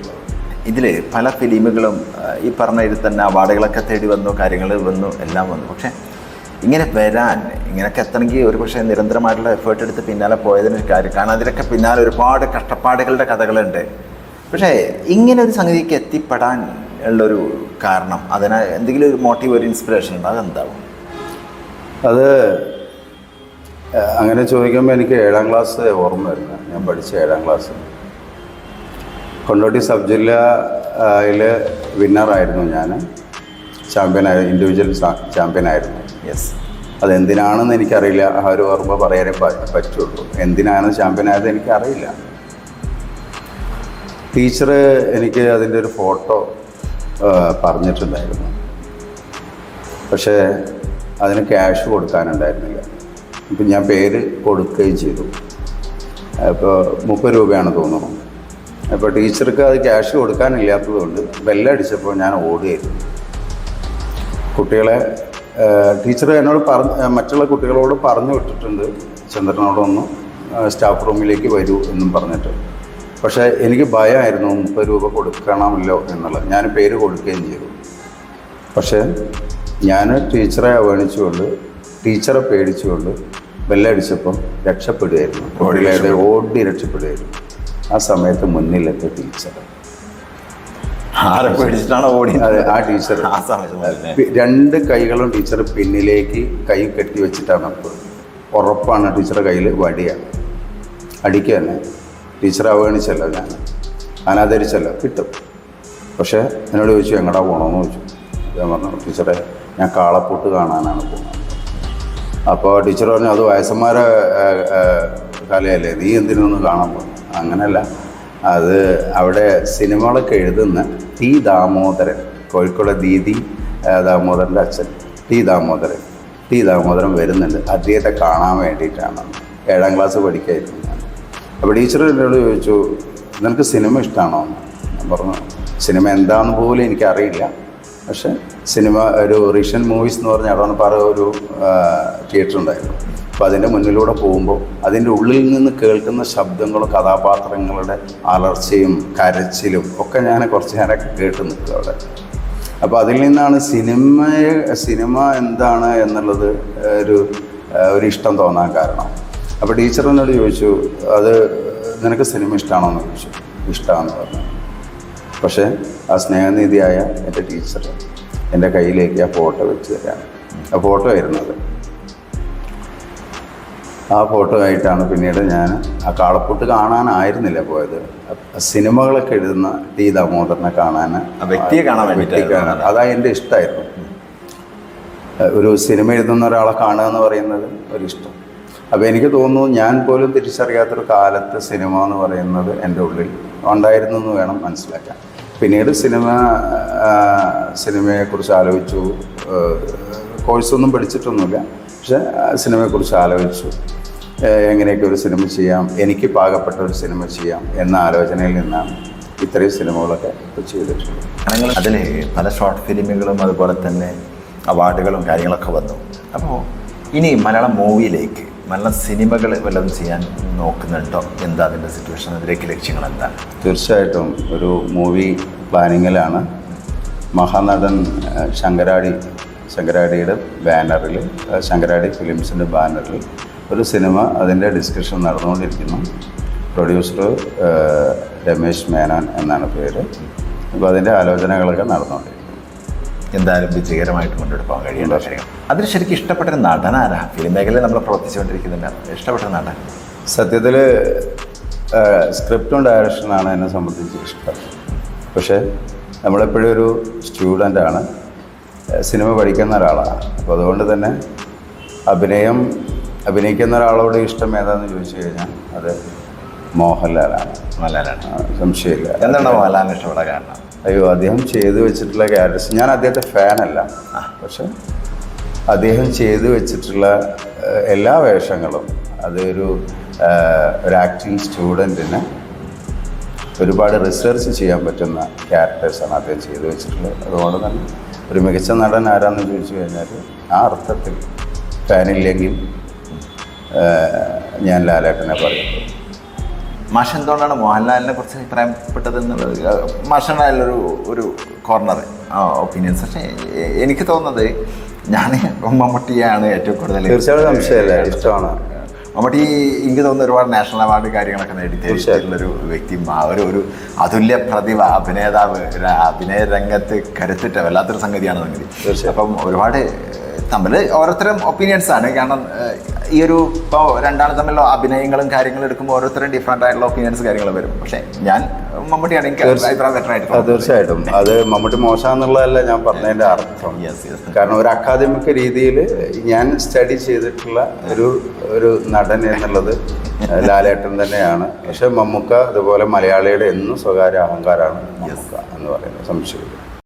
ഇതിൽ പല ഫിലിമുകളും ഈ പറഞ്ഞ ഇതിൽ തന്നെ അവാർഡുകളൊക്കെ തേടി വന്നു കാര്യങ്ങൾ വന്നു എല്ലാം വന്നു. പക്ഷേ ഇങ്ങനെ വരാൻ ഇങ്ങനെയൊക്കെ എത്തണമെങ്കിൽ ഒരു പക്ഷേ നിരന്തരമായിട്ടുള്ള എഫേർട്ട് എടുത്ത് പിന്നാലെ പോയതിന് കാര്യം. കാരണം അതിലൊക്കെ പിന്നാലെ ഒരുപാട് കഷ്ടപ്പാടുകളുടെ കഥകളുണ്ട്. പക്ഷേ ഇങ്ങനെ ഒരു സംഗതിക്ക് എത്തിപ്പെടാൻ ഉള്ളൊരു കാരണം അതിന് എന്തെങ്കിലും ഒരു മോട്ടീവ് ഒരു ഇൻസ്പിറേഷൻ ഉണ്ട്? അതെന്താവും? അത് അങ്ങനെ ചോദിക്കുമ്പോൾ എനിക്ക് ഏഴാം ക്ലാസ് ഓർമ്മ വരുന്നത്. ഞാൻ പഠിച്ച ഏഴാം ക്ലാസ് കൊണ്ടോട്ടി സബ് ജില്ലയിൽ വിന്നറായിരുന്നു ഞാൻ ചാമ്പ്യനായ ഇൻഡിവിജ്വൽ ചാമ്പ്യനായിരുന്നു. യെസ് അതെന്തിനാണെന്ന് എനിക്കറിയില്ല. ആ ഒരു ഓർമ്മ പറയാനേ പറ്റുള്ളൂ. എന്തിനാണ് ചാമ്പ്യനായത് എനിക്കറിയില്ല. ടീച്ചർ എനിക്ക് അതിന്റെ ഒരു ഫോട്ടോ പറഞ്ഞിട്ടുണ്ടായിരുന്നു. പക്ഷേ അതിന് ക്യാഷ് കൊടുക്കാനുണ്ടായിരുന്നില്ല. ഇപ്പം ഞാൻ പേര് കൊടുക്കുകയും ചെയ്തു. അപ്പോൾ മുപ്പത് രൂപയാണ് തോന്നുന്നു. അപ്പോൾ ടീച്ചർക്ക് അത് ക്യാഷ് കൊടുക്കാനില്ലാത്തതുകൊണ്ട് ബെല്ലടിച്ചപ്പോൾ ഞാൻ ഓടുകയായിരുന്നു. കുട്ടികളെ ടീച്ചർ എന്നോട് പറഞ്ഞ് മറ്റുള്ള കുട്ടികളോട് പറഞ്ഞു വിട്ടിട്ടുണ്ട്. ചന്ദ്രനോടൊന്ന് സ്റ്റാഫ് റൂമിലേക്ക് വരൂ എന്നും പറഞ്ഞിട്ട്. പക്ഷേ എനിക്ക് ഭയമായിരുന്നു മുപ്പത് രൂപ കൊടുക്കണമല്ലോ എന്നുള്ളത്. ഞാൻ പേര് കൊടുക്കുകയും ചെയ്തു. പക്ഷേ ഞാൻ ടീച്ചറെ അവഗണിച്ചുകൊണ്ട് ടീച്ചറെ പേടിച്ചുകൊണ്ട് ബെല്ലടിച്ചപ്പം രക്ഷപ്പെടുകയായിരുന്നു. ഓടി രക്ഷപ്പെടുകയായിരുന്നു. ആ സമയത്ത് മുന്നിലെത്തിയ ടീച്ചർ ആരെ പേടിച്ചിട്ടാണ് ഓടി ആ ടീച്ചർ ആ സമയത്ത് രണ്ട് കൈകളും ടീച്ചർ പിന്നിലേക്ക് കൈ കെട്ടി വെച്ചിട്ടാണ് അപ്പോൾ ഉറപ്പാണ് ടീച്ചറുടെ കയ്യിൽ വടിയാണ് അടിക്കുക തന്നെ. ടീച്ചർ അവഗണിച്ചല്ലോ ഞാൻ. അനാദരിച്ചല്ലോ. കിട്ടും. പക്ഷേ എന്നോട് ചോദിച്ചു എങ്ങടാ പോകണമെന്ന് ചോദിച്ചു. ഞാൻ പറഞ്ഞു ടീച്ചറെ ഞാൻ കാളപ്പൂട്ട് കാണാനാണ് പോകുന്നത്. അപ്പോൾ ടീച്ചർ പറഞ്ഞു അത് വയസ്സന്മാരെ കലയല്ലേ? നീ എന്തിനൊന്ന് കാണാൻ പോകും അങ്ങനെയല്ല അത് അവിടെ സിനിമകളൊക്കെ എഴുതുന്ന ടി ദാമോദരൻ കോഴിക്കോട് ദീദി ദാമോദരന്റെ അച്ഛൻ ടി ദാമോദരൻ ടി ദാമോദരൻ വരുന്നുണ്ട്. അദ്ദേഹത്തെ കാണാൻ വേണ്ടിയിട്ടാണ്. ഏഴാം ക്ലാസ് പഠിക്കായിരുന്നു ഞാൻ. അപ്പോൾ ടീച്ചർ എന്നോട് ചോദിച്ചു നിനക്ക് സിനിമ ഇഷ്ടമാണോ ഞാൻ പറഞ്ഞു സിനിമ എന്താണെന്ന് പോലും എനിക്കറിയില്ല. പക്ഷേ സിനിമ ഒരു റീഷ്യൻ മൂവീസ് എന്ന് പറഞ്ഞ അവിടെ ഒരു തിയേറ്റർ ഉണ്ടായിരുന്നു. അപ്പോൾ അതിന്റെ മുന്നിലൂടെ പോകുമ്പോൾ അതിന്റെ ഉള്ളിൽ നിന്ന് കേൾക്കുന്ന ശബ്ദങ്ങളും കഥാപാത്രങ്ങളുടെ അലർച്ചയും കരച്ചിലും ഒക്കെ ഞാൻ കുറച്ച് നേരമൊക്കെ കേട്ട് നിൽക്കുക അവിടെ. അപ്പോൾ അതിൽ നിന്നാണ് സിനിമയെ സിനിമ എന്താണ് എന്നുള്ളത് ഒരു ഒരു ഇഷ്ടം തോന്നാൻ കാരണം. അപ്പോൾ ടീച്ചർ എന്നോട് ചോദിച്ചു അത് നിനക്ക് സിനിമ ഇഷ്ടമാണോ എന്ന് ചോദിച്ചു. ഇഷ്ടമാണെന്ന് പറഞ്ഞു. പക്ഷേ ആ സ്നേഹനിധിയായ എന്റെ ടീച്ചർ എന്റെ കയ്യിലേക്ക് ആ ഫോട്ടോ വെച്ച് തരാണ്. ആ ഫോട്ടോ ആയിരുന്നത് ആ ഫോട്ടോ ആയിട്ടാണ് പിന്നീട് ഞാൻ ആ കാളപ്പൊട്ട് കാണാനായിരുന്നില്ല പോയത്. സിനിമകളൊക്കെ എഴുതുന്ന ടി ദാമോദരനെ കാണാൻ വ്യക്തിയെ കാണാൻ വ്യക്തിയെ കാണാൻ. അതാ എന്റെ ഇഷ്ടമായിരുന്നു ഒരു സിനിമ എഴുതുന്ന ഒരാളെ കാണുക എന്ന് പറയുന്നത് ഒരിഷ്ടം അപ്പോൾ എനിക്ക് തോന്നുന്നു ഞാൻ പോലും തിരിച്ചറിയാത്തൊരു കാലത്ത് സിനിമ എന്ന് പറയുന്നത് എന്റെ ഉള്ളിൽ ഉണ്ടായിരുന്നു എന്ന് വേണം മനസ്സിലാക്കാൻ. പിന്നീട് സിനിമ സിനിമയെക്കുറിച്ച് ആലോചിച്ചു. കോഴ്സൊന്നും പഠിച്ചിട്ടൊന്നുമില്ല. പക്ഷേ സിനിമയെക്കുറിച്ച് ആലോചിച്ചു. എങ്ങനെയൊക്കെ ഒരു സിനിമ ചെയ്യാം? എനിക്ക് പാകപ്പെട്ട ഒരു സിനിമ ചെയ്യാം എന്ന ആലോചനയിൽ നിന്നാണ് ഇത്രയും സിനിമകളൊക്കെ ചെയ്തിട്ടുള്ളത്. അതിൽ പല ഷോർട്ട് ഫിലിമുകളും അതുപോലെ തന്നെ അവാർഡുകളും കാര്യങ്ങളൊക്കെ വന്നു. അപ്പോൾ ഇനി മലയാളം മൂവിയിലേക്ക് മലയാളം സിനിമകൾ വല്ലതും ചെയ്യാൻ നോക്കുന്നുണ്ടോ? എന്താ അതിന്റെ സിറ്റുവേഷൻ അതിലേക്ക് ലക്ഷ്യങ്ങൾ എന്താണ്? തീർച്ചയായിട്ടും ഒരു മൂവി പ്ലാനിങ്ങിലാണ് മഹാനടൻ ശങ്കരാടി ശങ്കരാടിയുടെ ബാനറിൽ ശങ്കരാടി ഫിലിംസിന്റെ ബാനറിൽ ഒരു സിനിമ അതിന്റെ ഡിസ്ക്രിപ്ഷൻ നടന്നുകൊണ്ടിരിക്കുന്നു. പ്രൊഡ്യൂസർ രമേശ് മേനോൻ എന്നാണ് പേര്. അപ്പോൾ അതിന്റെ ആലോചനകളൊക്കെ നടന്നുകൊണ്ടിരിക്കുന്നു. എന്തായാലും വിജയകരമായിട്ട് മുന്നോട്ട് പോകാൻ കഴിയേണ്ട കാര്യങ്ങൾ അതിന് ശരിക്കും ഇഷ്ടപ്പെട്ട ഒരു നടനാരാ ഫിലിം മേഖലയിൽ നമ്മൾ പ്രവർത്തിച്ചുകൊണ്ടിരിക്കുന്നില്ല ഇഷ്ടപ്പെട്ട നടൻ. സത്യത്തിൽ സ്ക്രിപ്റ്റും ഡയറക്ഷനാണ് എന്നെ സംബന്ധിച്ച് ഇഷ്ടം. പക്ഷേ നമ്മളെപ്പോഴും ഒരു സ്റ്റുഡന്റാണ് സിനിമ പഠിക്കുന്ന ഒരാളാണ്. അപ്പോൾ അതുകൊണ്ട് തന്നെ അഭിനയം അഭിനയിക്കുന്ന ഒരാളോട് ഇഷ്ടം ഏതാണെന്ന് ചോദിച്ചു കഴിഞ്ഞാൽ അത് മോഹൻലാലാണ്. മോഹൻലാലാണ്. സംശയമില്ല. എന്താണ് മോഹൻലാലിന് ഇഷ്ടപ്പെടാൻ കാരണം? അയ്യോ അദ്ദേഹം ചെയ്തു വെച്ചിട്ടുള്ള ക്യാരക്ടേഴ്സ് ഞാൻ അദ്ദേഹത്തെ ഫാനല്ല പക്ഷെ അദ്ദേഹം ചെയ്തു വെച്ചിട്ടുള്ള എല്ലാ വേഷങ്ങളും അതൊരു ഒരു ആക്ടിങ് സ്റ്റുഡന്റിന് ഒരുപാട് റിസർച്ച് ചെയ്യാൻ പറ്റുന്ന ക്യാരക്ടേഴ്സാണ് അദ്ദേഹം ചെയ്തു വെച്ചിട്ടുള്ളത്. അതുകൊണ്ട് തന്നെ ഒരു മികച്ച നടൻ ആരാന്ന് ചോദിച്ചു കഴിഞ്ഞാൽ ആ അർത്ഥത്തിൽ ഫാനില്ലെങ്കിൽ ഞാൻ ലാലേട്ടനെ പറയുന്നത് മാഷ് എന്തുകൊണ്ടാണ് മോഹൻലാലിനെ കുറിച്ച് അഭിപ്രായപ്പെട്ടത് എന്നുള്ളത് മാഷനായാലൊരു ഒരു കോർണർ ഒപ്പീനിയൻസ് പക്ഷേ എനിക്ക് തോന്നുന്നത് ഞാൻ മമ്മൂട്ടിയാണ് ഏറ്റവും കൂടുതൽ തീർച്ചയായിട്ടും സംശയമല്ല. ഇഷ്ടമാണ്. മമ്മൂട്ടി എനിക്ക് തോന്നുന്ന ഒരുപാട് നാഷണൽ അവാർഡ് കാര്യങ്ങളൊക്കെ നേടി ഒരു വ്യക്തി ഒരു ഒരു അതുല്യ പ്രതിഭ അഭിനേതാവ് അഭിനയ രംഗത്ത് കരുത്തിട്ട വല്ലാത്തൊരു സംഗതിയാണ് സംഗതി. അപ്പം ഒരുപാട് തമ്മിൽ ഓരോരുത്തരും ഒപ്പീനിയൻസ് ആണ്. കാരണം ഈ ഒരു ഇപ്പോൾ രണ്ടാൾ തമ്മിലുള്ള അഭിനയങ്ങളും കാര്യങ്ങളും എടുക്കുമ്പോൾ ഓരോരുത്തരും ഡിഫറെന്റ് ആയിട്ടുള്ള ഒപ്പീനിയൻസ് കാര്യങ്ങൾ വരും. പക്ഷേ ഞാൻ മമ്മൂട്ടിയാണ് എനിക്ക് അഭിപ്രായം ബെറ്റർ ആയിട്ട് തീർച്ചയായിട്ടും. അത് മമ്മൂട്ടി മോശമെന്നുള്ളതല്ല ഞാൻ പറഞ്ഞതിന്റെ അർത്ഥം. കാരണം ഒരു അക്കാദമിക് രീതിയിൽ ഞാൻ സ്റ്റഡി ചെയ്തിട്ടുള്ള ഒരു ഒരു നടൻ എന്നുള്ളത് ലാലേട്ടൻ തന്നെയാണ്. പക്ഷെ മമ്മൂക്ക അതുപോലെ മലയാളിയുടെ എന്നും സ്വകാര്യ അഹങ്കാരമാണ് മമ്മൂക്ക എന്ന് പറയുന്നത്. സംശയമില്ല.